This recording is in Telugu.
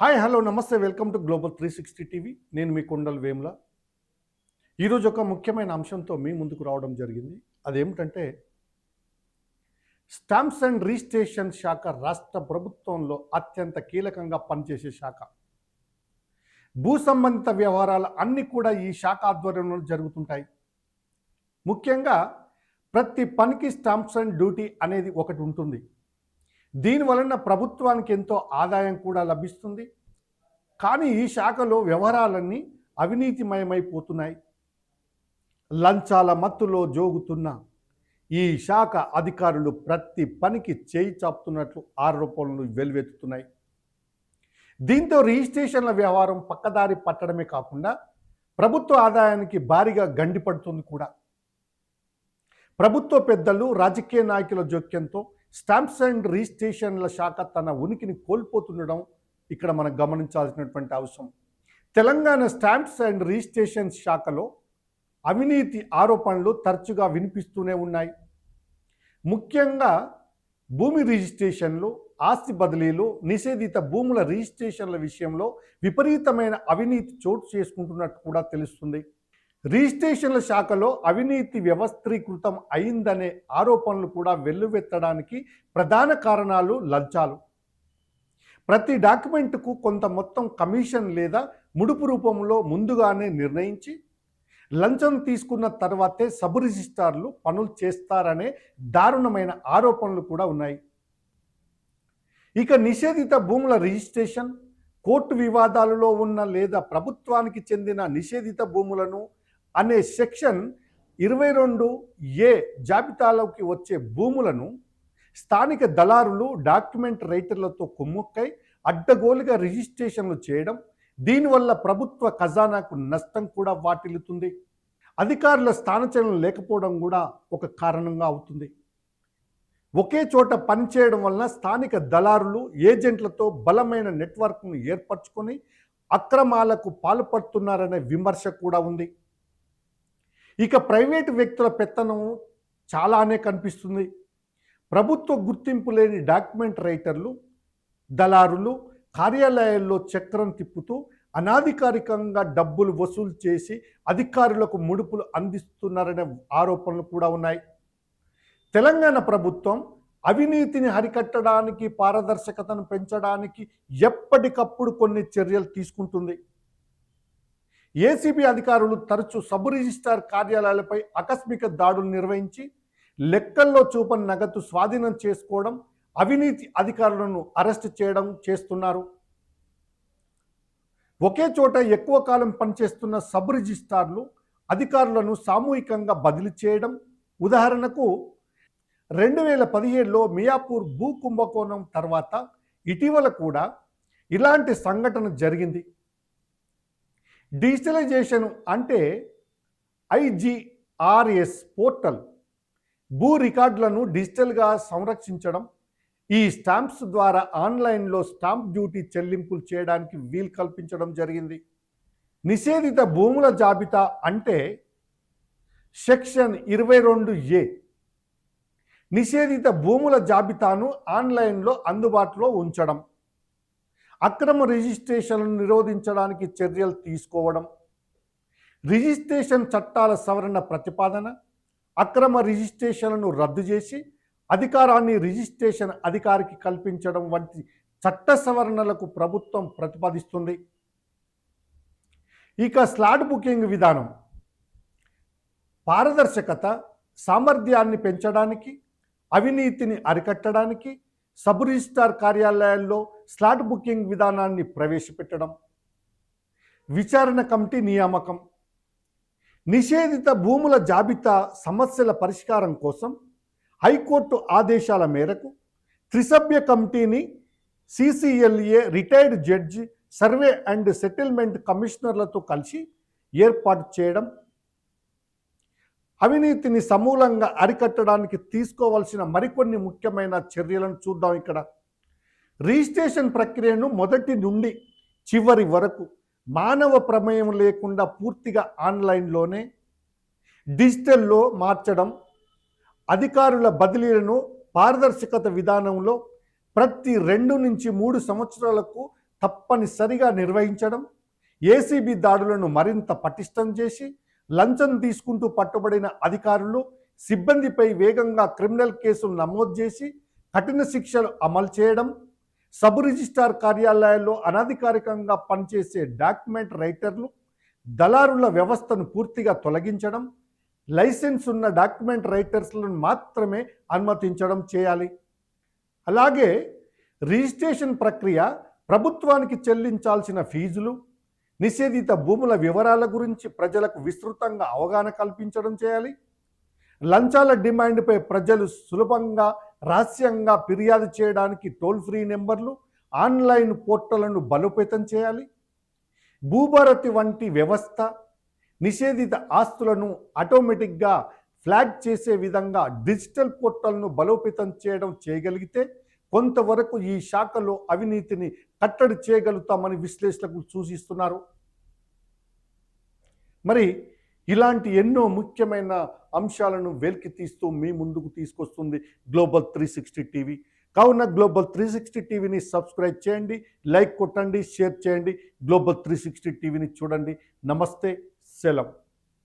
హాయ్ హలో నమస్తే welcome to global three sixty TV. నేను మీ కొండల్ వేముల. ఈరోజు ఒక ముఖ్యమైన అంశంతో మీ ముందుకు రావడం జరిగింది. అదేమిటంటే స్టాంప్స్ అండ్ రిజిస్ట్రేషన్ శాఖ రాష్ట్ర ప్రభుత్వంలో అత్యంత కీలకంగా పనిచేసే శాఖ. భూ సంబంధిత వ్యవహారాలు అన్నీ కూడా ఈ శాఖ ఆధ్వర్యంలో జరుగుతుంటాయి. ముఖ్యంగా ప్రతి పనికి స్టాంప్స్ అండ్ డ్యూటీ అనేది ఒకటి ఉంటుంది. దీని వలన ప్రభుత్వానికి ఎంతో ఆదాయం కూడా లభిస్తుంది. కానీ ఈ శాఖలో వ్యవహారాలన్నీ అవినీతిమయమైపోతున్నాయి లంచాల మత్తులో జోగుతున్న ఈ శాఖ అధికారులు ప్రతి పనికి చేయి చాపుతున్నట్లు ఆరోపణలు వెలువెత్తుతున్నాయి దీంతో రిజిస్ట్రేషన్ల వ్యవహారం పక్కదారి పట్టడమే కాకుండా ప్రభుత్వ ఆదాయానికి భారీగా గండిపడుతుంది కూడా. ప్రభుత్వ పెద్దలు రాజకీయ నాయకుల జోక్యంతో స్టాంప్స్ అండ్ రిజిస్ట్రేషన్ల శాఖ తన ఉనికిని కోల్పోతుండడం ఇక్కడ మనం గమనించాల్సినటువంటి అవసరం. తెలంగాణ స్టాంప్స్ అండ్ రిజిస్ట్రేషన్ శాఖలో అవినీతి ఆరోపణలు తరచుగా వినిపిస్తూనే ఉన్నాయి. ముఖ్యంగా భూమి రిజిస్ట్రేషన్లు ఆస్తి బదిలీలు నిషేధిత భూముల రిజిస్ట్రేషన్ల విషయంలో విపరీతమైన అవినీతి చోటు చేసుకుంటున్నట్టు కూడా తెలుస్తుంది. రిజిస్ట్రేషన్ల శాఖలో అవినీతి వ్యవస్థీకృతం అయిందనే ఆరోపణలు కూడా వెల్లువెత్తడానికి ప్రధాన కారణాలు లంచాలు. ప్రతి డాక్యుమెంట్కు కొంత మొత్తం కమిషన్ లేదా ముడుపు రూపంలో ముందుగానే నిర్ణయించి లంచం తీసుకున్న తర్వాతే సబ్ రిజిస్ట్రార్లు పనులు చేస్తారనే దారుణమైన ఆరోపణలు కూడా ఉన్నాయి. ఇక నిషేధిత భూముల రిజిస్ట్రేషన్ కోర్టు వివాదాలలో ఉన్న లేదా ప్రభుత్వానికి చెందిన నిషేధిత భూములను అనే సెక్షన్ ఇరవై రెండు ఏ జాబితాలోకి వచ్చే భూములను స్థానిక దళారులు డాక్యుమెంట్ రైటర్లతో కుమ్ముక్కై అడ్డగోలుగా రిజిస్ట్రేషన్లు చేయడం దీనివల్ల ప్రభుత్వ ఖజానాకు నష్టం కూడా వాటిల్లుతుంది. అధికారుల స్థానచలనం లేకపోవడం కూడా ఒక కారణంగా అవుతుంది. ఒకే చోట పనిచేయడం వలన స్థానిక దళారులు ఏజెంట్లతో బలమైన నెట్వర్క్ను ఏర్పరచుకొని అక్రమాలకు పాల్పడుతున్నారనే విమర్శ కూడా ఉంది. ఇక ప్రైవేటు వ్యక్తుల పెత్తనం చాలానే కనిపిస్తుంది. ప్రభుత్వ గుర్తింపు లేని డాక్యుమెంట్ రైటర్లు దళారులు కార్యాలయాల్లో చక్రం తిప్పుతూ అనాధికారికంగా డబ్బులు వసూలు చేసి అధికారులకు ముడుపులు అందిస్తున్నారనే ఆరోపణలు కూడా ఉన్నాయి. తెలంగాణ ప్రభుత్వం అవినీతిని హరికట్టడానికి పారదర్శకతను పెంచడానికి ఎప్పటికప్పుడు కొన్ని చర్యలు తీసుకుంటుంది. ఏసీబీ అధికారులు తరచూ సబ్ రిజిస్ట్రార్ కార్యాలయాలపై ఆకస్మిక దాడులు నిర్వహించి లెక్కల్లో చూపని నగదు స్వాధీనం చేసుకోవడం అవినీతి అధికారులను అరెస్ట్ చేయడం చేస్తున్నారు. ఒకే చోట ఎక్కువ కాలం పనిచేస్తున్న సబ్ రిజిస్ట్రార్లు అధికారులను సామూహికంగా బదిలీ చేయడం ఉదాహరణకు రెండు వేల పదిహేడులో మియాపూర్ భూ కుంభకోణం తర్వాత ఇటీవల కూడా ఇలాంటి సంఘటన జరిగింది. డిజిటలైజేషన్ అంటే ఐజీఆర్ఎస్ పోర్టల్ భూ రికార్డులను డిజిటల్గా సంరక్షించడం ఈ స్టాంప్స్ ద్వారా ఆన్లైన్లో స్టాంప్ డ్యూటీ చెల్లింపులు చేయడానికి వీలు కల్పించడం జరిగింది. నిషేధిత భూముల జాబితా అంటే సెక్షన్ ఇరవై రెండు ఏ. నిషేధిత భూముల జాబితాను ఆన్లైన్లో అందుబాటులో ఉంచడం అక్రమ రిజిస్ట్రేషన్లను నిరోధించడానికి చర్యలు తీసుకోవడం రిజిస్ట్రేషన్ చట్టాల సవరణ ప్రతిపాదన అక్రమ రిజిస్ట్రేషన్లను రద్దు చేసి అధికారాన్ని రిజిస్ట్రేషన్ అధికారికి కల్పించడం వంటి చట్ట సవరణలకు ప్రభుత్వం ప్రతిపాదిస్తుంది. ఇక స్లాట్ బుకింగ్ విధానం. పారదర్శకత సామర్థ్యాన్ని పెంచడానికి అవినీతిని అరికట్టడానికి సబ్ రిజిస్ట్రార్ కార్యాలయాల్లో స్లాట్ బుకింగ్ విధానాన్ని ప్రవేశపెట్టడం. విచారణ కమిటీ నియామకం. నిషేధిత భూముల జాబితా సమస్యల పరిష్కారం కోసం హైకోర్టు ఆదేశాల మేరకు త్రిసభ్య కమిటీని CCLA retired judge survey and settlement కమిషనర్లతో కలిసి ఏర్పాటు చేయడం అవినీతిని సమూలంగా అరికట్టడానికి తీసుకోవాల్సిన మరికొన్ని ముఖ్యమైన చర్యలను చూద్దాం ఇక్కడ. రిజిస్ట్రేషన్ ప్రక్రియను మొదటి నుండి చివరి వరకు మానవ ప్రమేయం లేకుండా పూర్తిగా ఆన్లైన్లోనే డిజిటల్లో మార్చడం అధికారుల బదిలీలను పారదర్శకత విధానంలో ప్రతి రెండు నుంచి మూడు సంవత్సరాలకు తప్పనిసరిగా నిర్వహించడం ఏసీబీ దాడులను మరింత పటిష్టం చేసి లంచం తీసుకుంటూ పట్టుబడిన అధికారులు సిబ్బందిపై వేగంగా క్రిమినల్ కేసులు నమోదు చేసి కఠిన శిక్షలు అమలు చేయడం సబ్ రిజిస్ట్రార్ కార్యాలయాల్లో అనధికారికంగా పనిచేసే డాక్యుమెంట్ రైటర్లు దళారుల వ్యవస్థను పూర్తిగా తొలగించడం లైసెన్స్ ఉన్న డాక్యుమెంట్ రైటర్స్లను మాత్రమే అనుమతించడం చేయాలి. అలాగే రిజిస్ట్రేషన్ ప్రక్రియ ప్రభుత్వానికి చెల్లించాల్సిన ఫీజులు నిషేధిత భూముల వివరాల గురించి ప్రజలకు విస్తృతంగా అవగాహన కల్పించడం చేయాలి. లంచాల డిమాండ్పై ప్రజలు సులభంగా రహస్యంగా ఫిర్యాదు చేయడానికి టోల్ ఫ్రీ నెంబర్లు ఆన్లైన్ పోర్టళ్ళను బలోపేతం చేయాలి. భూభారతి వంటి వ్యవస్థ నిషేధిత ఆస్తులను ఆటోమేటిక్గా ఫ్లాగ్ చేసే విధంగా డిజిటల్ పోర్టల్ను బలోపేతం చేయడం చేయగలిగితే కొంతవరకు ఈ శాఖలో అవినీతిని కట్టడి చేయగలుగుతామని విశ్లేషకులు సూచిస్తున్నారు. మరి ఇలాంటి ఎన్నో ముఖ్యమైన అంశాలను వెలికి తీస్తూ మీ ముందుకు తీసుకొస్తుంది గ్లోబల్ త్రీ సిక్స్టీ టీవీ కావున గ్లోబల్ త్రీ సిక్స్టీ టీవీని సబ్స్క్రైబ్ చేయండి లైక్ కొట్టండి షేర్ చేయండి. గ్లోబల్ త్రీ సిక్స్టీ టీవీని చూడండి. నమస్తే సెలవు.